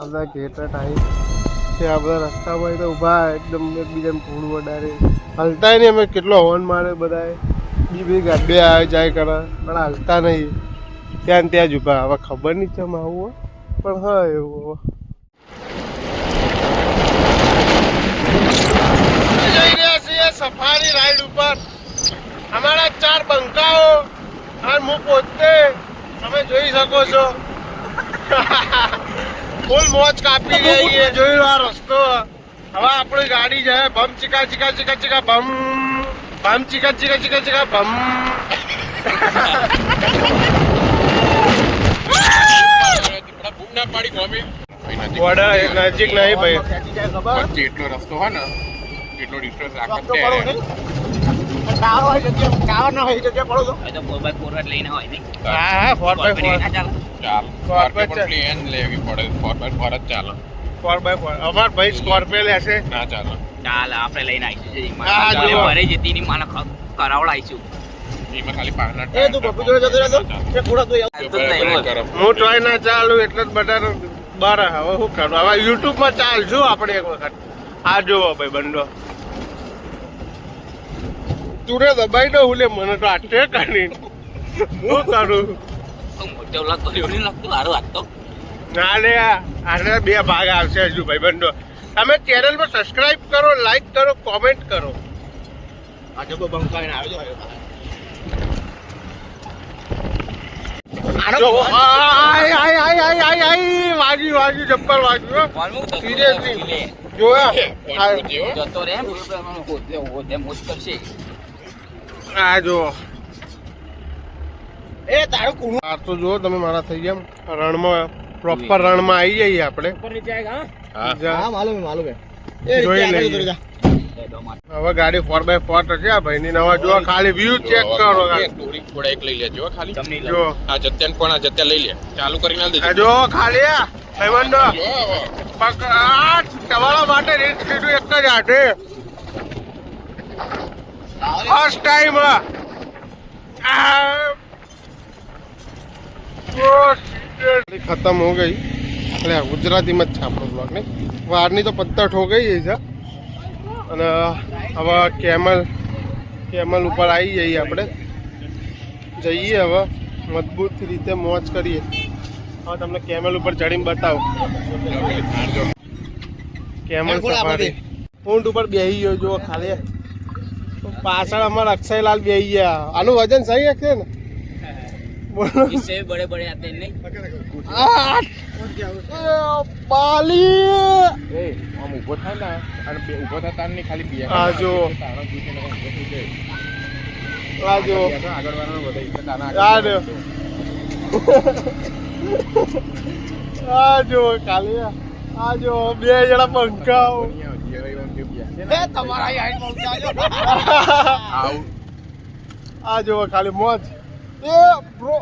આ બધા ઘેટા ટાઈમ છે. આ બધા રસ્તામાં તો ઊભા એકદમ એકબીજાને ફૂડ વડારે. હલતા નહીં, અમે કેટલો હોર્ન મારે બધાએ. બી બી ગાડી આવે, જાય કરે, પણ હાલતા નહીં. ત્યાં ત્યાં જ ઊભા. હવે ખબર નહીં ચમ આવું પણ હા, એવું હવે. સફારી રાઈડ ઉપર. અમારા ચાર બંકાઓ, અને હું પોતે, તમે જોઈ શકો છો. ફૂલ મોજ કાપી રહી જોયું આ રસ્તો. હવે આપણી ગાડી જાય ભમ ચીકા ચીકા ચીકા ચીકા ભમ. ભમ ચીકા ચીકા ચીકા ચીકા ભમ. એ નજીક નહીં ભાઈ. જેટલો રસ્તો હોય ને એટલો ડિસ્ટન્સ એમાં ખાલી. હું ટ્રાય ના ચાલુ એટલે જ બધા બાર હવે શું કરું? હવે યુટ્યુબમાં ચાલશું આપણે એક વખત. આ જોવો ભાઈ બંડો. તું રે દબાઈ દો હુલે મને તો આટે કાઢી હું કાઢું મોટો લાગતો એવું લાગતું સારું વાગતો ના લે આને બે ભાગ આવશે હજુ ભાઈ બંડો તમે ચેનલ પર સબસ્ક્રાઇબ કરો લાઈક કરો કોમેન્ટ કરો આજે બહુ બંકાઈને આવજો વાગ્યું, વાગ્યું, ચપ્પલ વાગ્યું. Seriously? જોયા? જતો રે હોતે હોતે જો એ આ જો આ તો જો તમે મારા થઈ ગયા રણમાં પ્રોપર રણમાં આવી જઈએ આપણે. હા? જા. જોઈ લઈએ. એડો માટે હવે ગાડી ફોર બાય ફોર છે આ ભાઈની. નવા જો ખાલી વ્યૂ ચેક કરો. દોરી થોડા એક લઈ લેજો હો ખાલી. તમને જો આ જત્યાન પણ આ જત્યા લઈ લે. ચાલુ કરીને આલ આ દેજો જો ખાલી આ ભાઈબંધો. પક આ તમારા માટે રીત લીધું એક જ હાથે ફર્સ્ટ ટાઈમ ખતમ હો ગઈ એટલે ગુજરાતીમાં જ છે બ્લોક બ્લોગ ને વારની તો પત્તર ઠોકાઈ છે અને હવે કેમલ કેમલ ઉપર આવી જઈએ આપણે જઈએ હવે મજબૂત રીતે મોજ કરીએ હવે તમને કેમલ ઉપર ચડીને બતાવો કેમલ સફારી ઊંટ ઉપર બેસી ગયો જો ખાલી પાછળ અમારે અક્ષયલાલ બે ગયા. આનું વજન સહી હશે ને? ઊભો બે ખાલી આગળ વાળાનો બધા આ જો કાલે આ જો બે જણા બંકાઓ એ તમારા આ જો ખાલી મોજ. એ બ્રો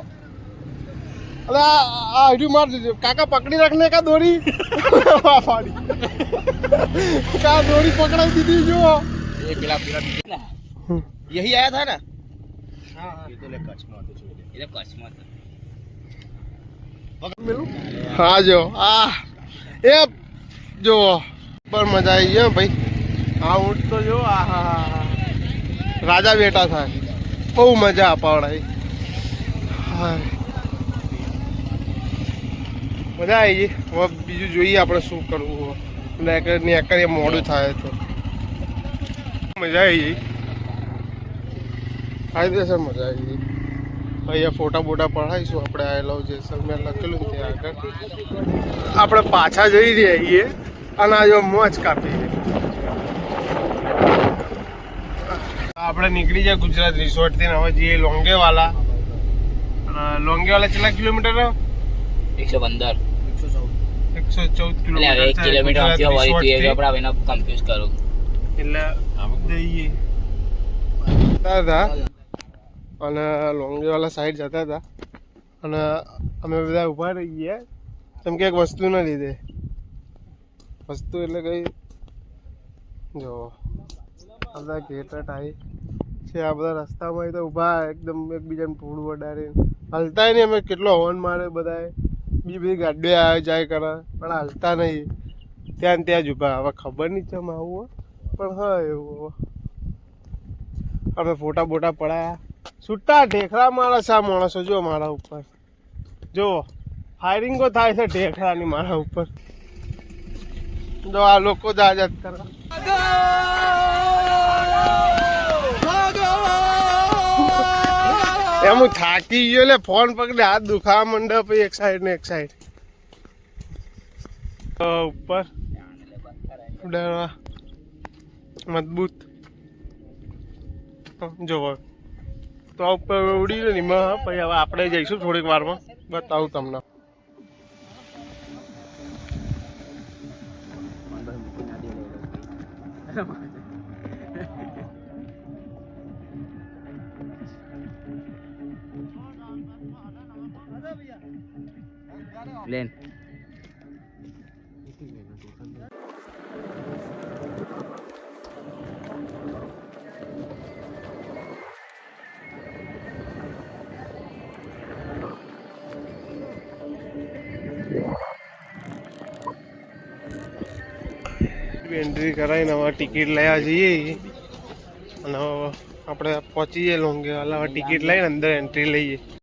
અરે આ હાઈટ માર દેજો. કાકા પકડી રાખને કા દોરી? ફાડી કા દોરી પકડાવી દીધી જો એ યહી આયા થા ના હા હા. એ હા જો આ. એ જો પર મજા આવી ગયો ભાઈ. આ ઊંટ તો જો, આ હા હા રાજા બેટા થાય. બહુ મજા અપાવડાય મજા આવી ગઈ. હવે બીજું જોઈએ આપણે શું કરવું ને ને કરીએ મોડું થાય તો. મજા આવી ગઈ. કાયદેસર મજા આવી ગઈ. અહીંયા ફોટા બોટા પડાવીશું આપણે. આઈ લવ જેસલમેર લખેલું ત્યાં આગળ. આપણે પાછા જઈ રહ્યા છીએ. અને આ જો મોજ કાપી આપણે નીકળી જાય ગુજરાત રિસોર્ટથી ને હવે જઈએ લોંગેવાલા. લોંગેવાલા કેટલા કિલોમીટર એકસો પંદર. એકસો ચૌદ કિલોમીટર એટલે જઈએ હતા. અને લોંગેવાલા સાઈડ જતા હતા. અને અમે બધા ઊભા રહી ગયા. કેમ કે એક વસ્તુ ના લીધે. વસ્તુ એટલે કઈ જો. બધા ઘેટા ટાઈ છે, આ બધા રસ્તામાં તો ઊભા એકદમ એકબીજાને ફૂડ વડારે. હલતાય નહીં, અમે કેટલો હોર્ન મારે બધાએ. બીજી બધી ગાડીઓ આવે, જાય કરે, પણ હાલતા નહીં. ત્યાં ત્યાં જ ઊભા. હવે ખબર નહીં ચમ આવું. પણ હા, એવું અમે ફોટા બોટા પડાયા. છૂટા ઢેખરા છે આ માણસો, જો મારા ઉપર. જો ફાયરિંગો થાય છે ઢેખરાની મારા ઉપર. જો આ લોકો જ આઝાદ કરવા એમ હું થાકી ગયો એટલે ફોન પકડે, હાથ દુખાવા મંડે પછી એક સાઈડ ને એક સાઈડ ઉપર. ડરવા મજબૂત. જોવો તો ઉપર ઉડી ને, એમાં પછી હવે આપણે જઈશું થોડીક વારમાં. બતાવું તમને. પ્લેન એન્ટ્રી કરાવીને હવે ટિકિટ લયા જઈએ અને હવે આપણે પહોંચી જઈએ લોંગે હવે ટિકિટ લઈને અંદર એન્ટ્રી લઈએ